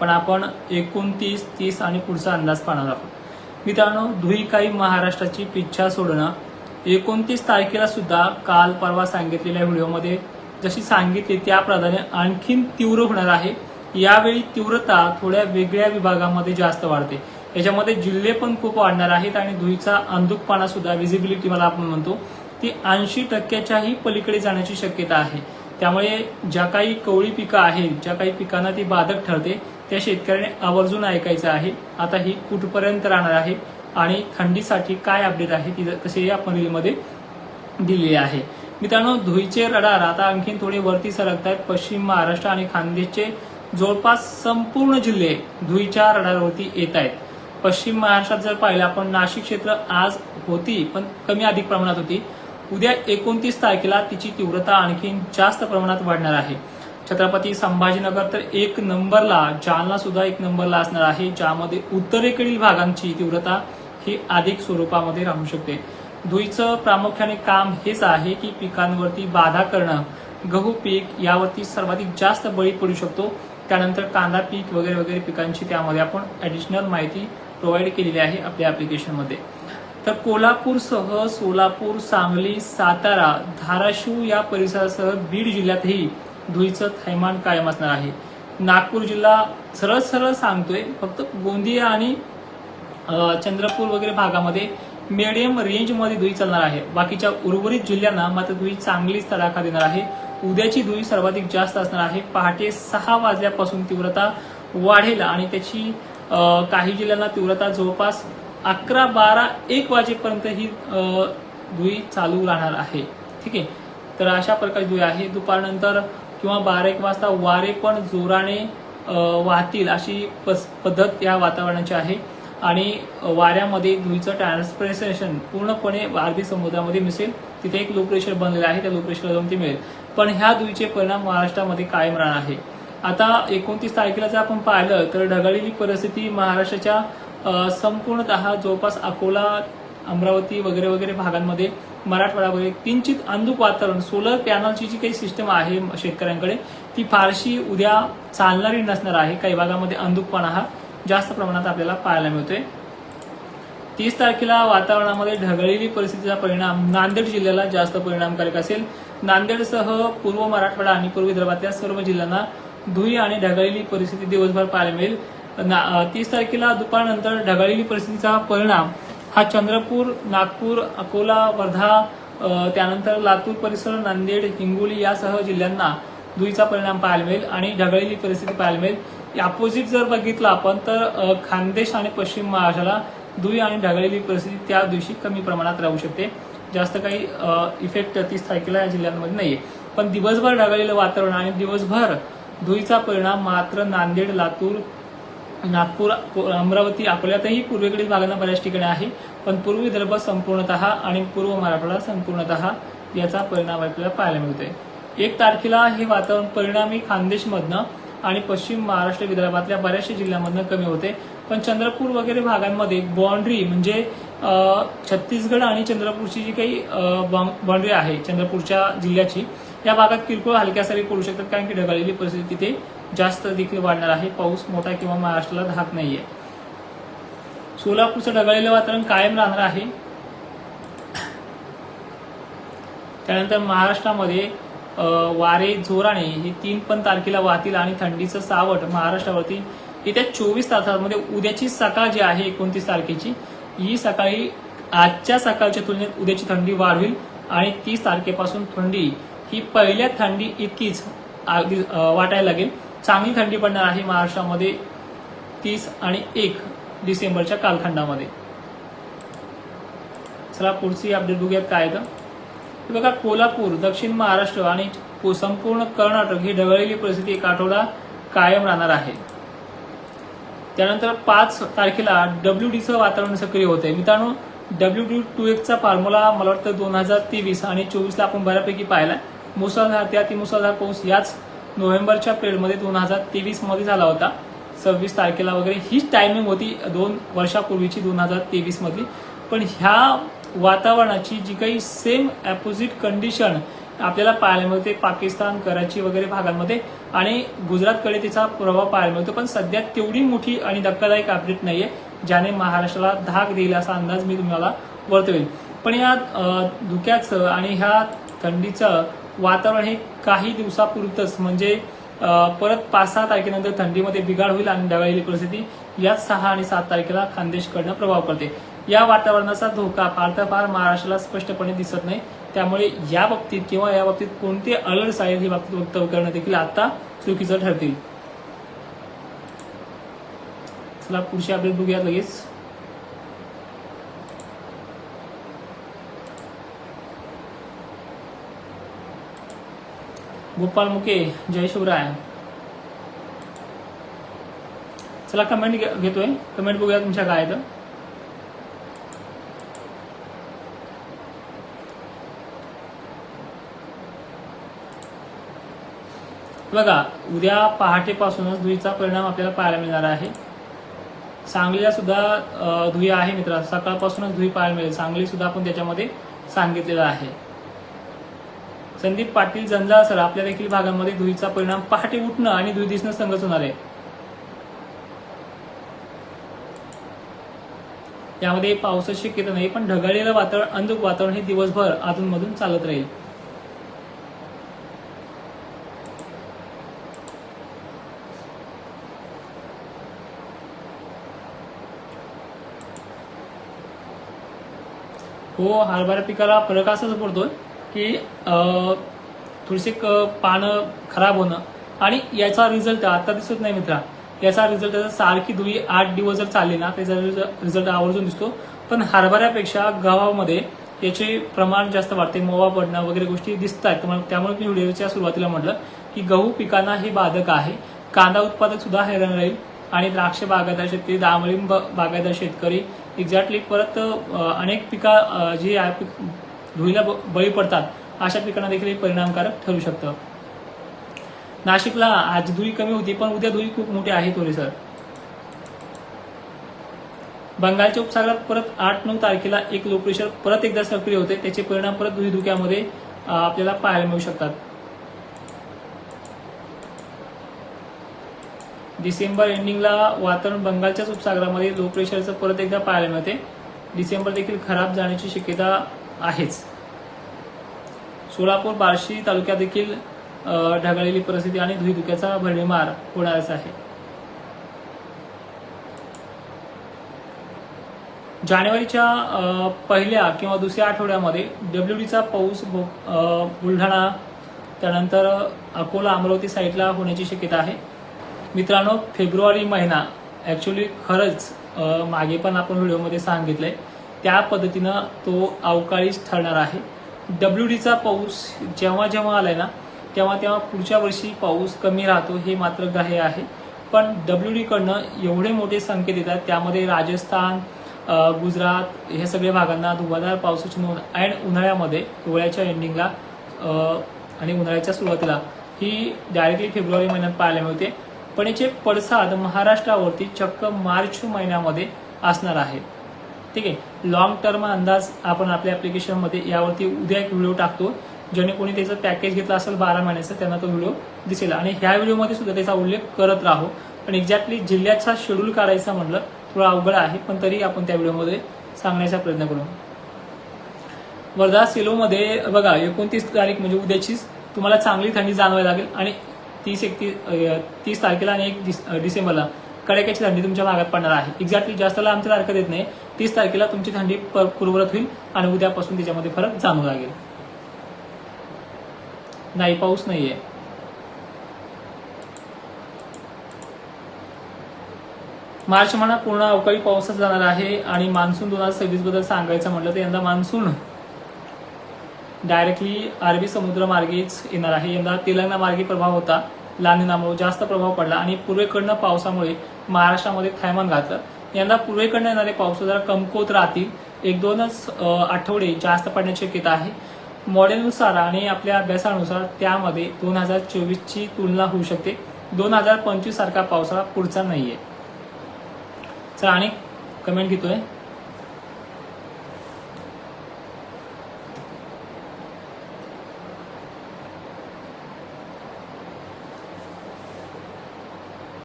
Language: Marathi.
पण आपण एकोणतीस तीस आणि पुढचा अंदाज पाहणार आहोत. मित्रांनो धुई काही महाराष्ट्राची पिच्छा सोडणं. एकोणतीस तारखेला सुद्धा काल परवा सांगितलेल्या व्हिडिओमध्ये जशी सांगितली त्याप्रमाणे आणखीन तीव्र होणार आहे. यावेळी तीव्रता थोड्या वेगळ्या विभागामध्ये जास्त वाढते. याच्यामध्ये जिल्हे पण खूप वाढणार आहेत आणि धुईचा अंधुकपणा सुद्धा व्हिजिबिलिटी मला आपण म्हणतो ती ऐंशी टक्क्याच्याही पलीकडे जाण्याची शक्यता आहे. त्यामुळे ज्या काही कवळी पिकं आहेत ज्या काही पिकांना ती बाधक ठरते त्या शेतकऱ्याने आवर्जून ऐकायचं आहे. आता ही कुठपर्यंत राहणार आहे आणि थंडीसाठी काय अपडेट आहे ती तसे आपण रीलमध्ये दिलेली आहे. मित्रांनो धुईचे रडार आता आणखीन थोडे वरती सरकत आहेत पश्चिम महाराष्ट्र आणि खानदेशचे जवळपास संपूर्ण जिल्हे धुईच्या रडारवरती येत आहेत पश्चिम महाराष्ट्रात जर पाहिलं आपण नाशिक क्षेत्र आज होती पण कमी अधिक प्रमाणात होती. उद्या एकोणतीस तारखेला तिची तीव्रता आणखी जास्त प्रमाणात वाढणार आहे. छत्रपती संभाजीनगर तर एक नंबरला जालना सुद्धा एक नंबरला असणार आहे ज्यामध्ये उत्तरेकडील भागांची तीव्रता ही अधिक स्वरूपामध्ये राहू शकते. धुईचं प्रामुख्याने काम हेच आहे की पिकांवरती बाधा करणं. गहू पीक यावरती सर्वाधिक जास्त बळी पडू शकतो. त्यानंतर कांदा पीक वगैरे वगैरे पिकांची त्यामध्ये आपण ॲडिशनल माहिती प्रोव्हाइड केलेली आहे आपल्या ॲप्लिकेशनमध्ये तर कोल्हापूरसह सोलापूर सांगली सातारा धाराशिव या परिसरासह बीड जिल्ह्यातही धुईचं थैमान कायम असणार आहे. नागपूर जिल्हा सरळ सरळ सांगतोय फक्त गोंदिया आणि चंद्रपूर वगैरे भागामध्ये मिडियम रेंजमध्ये धुई चालणार आहे. बाकीच्या उर्वरित जिल्ह्यांना मात्र धुळी चांगलीच तडाखा देणार आहे. उद्याची धुळी सर्वाधिक जास्त असणार आहे. पहाटे सहा वाजल्यापासून तीव्रता वाढेल आणि त्याची काही जिल्ह्यांना तीव्रता जवळपास अकरा बारा एक वाजेपर्यंत ही धुळी चालू राहणार आहे. ठीक आहे? तर अशा प्रकारची धुई आहे. दुपारनंतर किंवा बारा एक वाजता वारे पण जोराने वाहतील अशी पस- पद्धत या वातावरणाची आहे. आणि वाऱ्यामध्ये धुळीचं ट्रान्सप्रेसेशन पूर्णपणे अरबी समुद्रामध्ये मिसेल. तिथे एक लो प्रेशर बनलेलं आहे त्या लो प्रेशरला जाऊन ते मिळेल. पण ह्या धुळीचे परिणाम महाराष्ट्रामध्ये कायम राहणार आहे. आता एकोणतीस तारखेला जर आपण पाहिलं तर ढगाळलेली परिस्थिती महाराष्ट्राच्या संपूर्णतः जवळपास अकोला अमरावती वगैरे वगैरे भागांमध्ये मराठवाड्यामध्ये किंचित अंधुक वातावरण सोलर पॅनलची जी काही सिस्टम आहे शेतकऱ्यांकडे ती फारशी उद्या चालणारी नसणार आहे. काही भागामध्ये अंधुकपणा हा जास्त प्रमाणात आपल्याला पाहायला मिळतोय. तीस तारखेला वातावरणामध्ये ढगळलेली परिस्थितीचा परिणाम नांदेड जिल्ह्याला जास्त परिणामकारक असेल. नांदेडसह पूर्व मराठवाडा आणि पूर्व विदर्भातल्या सर्व जिल्ह्यांना धुई आणि ढगाळलेली परिस्थिती दिवसभर पाहायला मिळेल. तीस तारखेला दुपारनंतर ढगाळलेली परिस्थितीचा परिणाम हा चंद्रपूर नागपूर अकोला वर्धा त्यानंतर लातूर परिसर नांदेड हिंगोली यासह जिल्ह्यांना धुईचा परिणाम पाहायला मिळेल आणि ढगळेली परिस्थिती पाहायला मिळेल. अपोजिट जर बघितलं आपण तर खानदेश आणि पश्चिम महाराष्ट्राला धुई आणि ढगळेली परिस्थिती त्या दिवशी कमी प्रमाणात राहू शकते. जास्त काही इफेक्ट तीस तारखेला या जिल्ह्यांमध्ये नाहीये. पण दिवसभर ढगळलेलं वातावरण आणि दिवसभर धुईचा परिणाम मात्र नांदेड लातूर नागपूर अमरावती अकोल्यातही पूर्वेकडील भागांना बऱ्याच ठिकाणी आहे पण पूर्व विदर्भ संपूर्णतः आणि पूर्व मराठवाडा संपूर्णतः याचा परिणाम आपल्याला पाहायला मिळतोय. एक तारखेला हे वातावरण परिणामी खानदेशमधनं आणि पश्चिम महाराष्ट्र विदर्भातल्या बऱ्याचशा जिल्ह्यांमधनं कमी होते. पण चंद्रपूर वगैरे भागांमध्ये बाँड्री म्हणजे छत्तीसगड आणि चंद्रपूरची जी काही बाँड्री आहे चंद्रपूरच्या जिल्ह्याची या भागात किरकोळ हलक्या सरी पडू शकतात कारण की ढगाळलेली परिस्थिती तिथे जास्त देखील वाढणार आहे. पाऊस मोठा किंवा महाराष्ट्राला धाक नाहीये. सोलापूरचं ढगाळलेलं वातावरण कायम राहणार आहे. त्यानंतर महाराष्ट्रामध्ये वारे जोराने हे तीन पण तारखेला वाहतील आणि थंडीचं सावट महाराष्ट्रावरती येत्या चोवीस तासांमध्ये उद्याची सकाळ जी आहे एकोणतीस तारखेची ही सकाळी आजच्या सकाळच्या तुलनेत उद्याची थंडी वाढवेल आणि तीस तारखेपासून थंडी ही पहिल्या थंडी इतकीच वाटायला लागेल. चांगली थंडी पडणार आहे महाराष्ट्रामध्ये तीस आणि एक डिसेंबरच्या कालखंडामध्ये. चला पुढची अपडेट बघूयात काय तर. बघा कोल्हापूर दक्षिण महाराष्ट्र आणि संपूर्ण कर्नाटक ही ढगळलेली परिस्थिती एक आठवडा कायम राहणार आहे. त्यानंतर पाच तारखेला डब्ल्यू डीचं वातावरण सक्रिय होतंय. मित्रांनो डब्ल्यू डी टू एकचा फॉर्म्युला मला वाटतं दोन हजार तेवीस आणि चोवीसला आपण बऱ्यापैकी पाहिला मुसळधार त्या ती मुसळधार पाऊस याच नोव्हेंबरच्या पिरियडमध्ये दोन हजार तेवीसमध्ये झाला होता. सव्वीस तारखेला वगैरे हीच टायमिंग होती दोन वर्षापूर्वीची दोन हजार तेवीस मधली पण ह्या वातावरणाची जी काही सेम अपोजिट कंडिशन आपल्याला पाहायला मिळते पाकिस्तान कराची वगैरे भागांमध्ये आणि गुजरातकडे तिचा प्रभाव पाहायला मिळतो. पण सध्या तेवढी मोठी आणि धक्कादायक अपडेट नाहीये ज्याने महाराष्ट्राला धाक देईल असा अंदाज मी तुम्हाला वर्तवेल. पण या धुक्याचं आणि ह्या थंडीचं वातावरण हे काही दिवसापुरतच म्हणजे परत पाच सहा तारखेनंतर थंडीमध्ये बिघाड होईल आणि ढगाळलेली परिस्थिती याच सहा आणि सात तारखेला खानदेशकडनं प्रभाव करते या वातावरणाचा धोका फार तर फार महाराष्ट्राला स्पष्टपणे दिसत नाही. त्यामुळे या बाबतीत किंवा या बाबतीत कोणते अलर्ट्स आहेत ही बाबतीत वक्तव्य करणं देखील आता चुकीचं ठरतील. चला पुढची अपडेट बघूयात लगेच. गोपाल मुके जय शिवराय चला कमेंट घेतोय. कमेंट बघूया तुमच्या काय तर बघा उद्या पहाटेपासूनच धुईचा परिणाम आपल्याला पाहायला मिळणार आहे. सांगलीला सुद्धा धुई आहे मित्र सकाळपासूनच धुई पाहायला मिळेल. सांगली सुद्धा आपण त्याच्यामध्ये सांगितलेलं आहे. संदीप पाटील जनजा सर आपल्या देखील भागांमध्ये धुईचा परिणाम पहाटे उठणं आणि धुई दिसणं संघच होणार आहे. यामध्ये पावसाची शक्यता नाही पण ढगाळलेलं वातावरण अंधुक वातावरण हे दिवसभर अधूनमधून चालत राहील. हो हरभरा पिकाला फरक असाच पडतोय. की थोडीशी क- पानं खराब होणं. आणि याचा रिझल्ट आता दिसत नाही मित्रा. याचा रिझल्ट सारखी धुळी आठ दिवस जर चालली ना त्याचा रिझल्ट आवर्जून दिसतो. पण हरभऱ्यापेक्षा गव्हामध्ये याचे प्रमाण जास्त वाढते. मोवा पडणं वगैरे गोष्टी दिसत आहेत त्यामुळे मी व्हिडिओच्या सुरुवातीला म्हटलं की गहू पिकांना हे बाधक आहे. कांदा उत्पादक सुद्धा हैराण राहील. आणि द्राक्ष बागायतदार शेतकरी डाळिंब बागायतदार शेतकरी एक्झॅक्टली परत अनेक पिका जी आहे, धुळीला बळी पडतात. अशा पिकांना देखील हे परिणामकारक ठरू शकतं. नाशिकला आज धुळी कमी होती पण उद्या धुळी खूप मोठी आहे थोडी सर बंगालच्या उपसागरात परत आठ नऊ तारखेला एक लो प्रेशर परत एकदा सक्रिय होते. त्याचे परिणाम परत धुळी धुक्यामध्ये आपल्याला पाहायला मिळू शकतात. डिसेंबर एंडिंगला वातावरण बंगालच्याच उपसागरामध्ये लो प्रेशरचं परत एकदा पाहायला मिळते. डिसेंबर देखील खराब जाण्याची शक्यता आहेच. सोलापूर बार्शी तालुक्यात देखील ढगाळलेली परिस्थिती आणि धुईधुक्याचा भरणीमार होणारच आहे. जानेवारीच्या पहिल्या किंवा दुसऱ्या आठवड्यामध्ये डब्ल्यूडीचा पाऊस बुलढाणा त्यानंतर अकोला अमरावती साईडला होण्याची शक्यता आहे. मित्रांनो फेब्रुवारी महिना ॲक्च्युली खरंच मागे पण आपण व्हिडिओमध्ये सांगितलंय. त्या पद्धतीनं तो अवकाळीच ठरणार आहे. डब्ल्यू डीचा पाऊस जेव्हा जेव्हा आलाय ना तेव्हा तेव्हा पुढच्या वर्षी पाऊस कमी राहतो हे मात्र ग्राह्य आहे. पण डब्ल्यू डीकडनं एवढे मोठे संकेत येतात त्यामध्ये राजस्थान गुजरात हे सगळ्या भागांना धुवाधार पावसाची नोंद अँड उन्हाळ्यामध्ये हिवाळ्याच्या एंडिंगला आणि उन्हाळ्याच्या सुरुवातीला ही डायरेक्टली फेब्रुवारी महिन्यात पाहायला मिळते. पण याचे पडसाद महाराष्ट्रावरती चक्क मार्च महिन्यामध्ये असणार आहे. ठीक आहे. लॉंग टर्म अंदाज आपण आपल्या ऍप्लिकेशनमध्ये यावरती उद्या एक व्हिडिओ टाकतो. ज्याने कोणी त्याचं पॅकेज घेतलं असेल बारा महिन्याचं त्यांना तो व्हिडिओ दिसेल. आणि ह्या व्हिडिओमध्ये सुद्धा त्याचा उल्लेख करत राहू. पण एक्झॅक्टली जिल्ह्याचा शेड्यूल काढायचा म्हटलं थोडा अवघड आहे पण तरी आपण त्या व्हिडिओमध्ये सांगण्याचा प्रयत्न करू. वर्धा सेलोमध्ये बघा एकोणतीस तारीख म्हणजे उद्याचीच तुम्हाला चांगली थंडी जाणवायला लागेल. आणि तीस एकतीस तीस तारखेला आणि एक डिसेंबरला कडाक्याची थंडी तुमच्या भागात पडणार आहे. एक्झॅक्टली जास्त लांबच्या तारखा देत नाही तीस तारखेला तुमची थंडी पूर्वरत होईल आणि उद्यापासून त्याच्यामध्ये फरक जाणू लागेल. नाही पाऊस नाहीये. मार्च महिना पूर्ण अवकाळी पावसात जाणार आहे आणि मान्सून दोन हजार सव्वीसबद्दल सांगायचं म्हटलं तर यंदा मान्सून डायरेक्टली अरबी समुद्र मार्गेच येणार आहे. यंदा तेलंगणा मार्गे प्रभाव होता. लानिनामुळे जास्त प्रभाव पडला आणि पूर्वेकडनं पावसामुळे महाराष्ट्रामध्ये थैमान घातलं. यंदा पूर्वेकडनं येणारे पाऊस जरा कमकुवत राहतील. एक दोनच आठवडे जास्त पडण्याची शक्यता आहे. मॉडेलनुसार आणि आपल्या अभ्यासानुसार त्यामध्ये दोन हजार चोवीसची तुलना होऊ शकते. दोन हजार पंचवीस सारखा पावसाळा पुढचा नाहीये. चला आणि कमेंट घेतोय.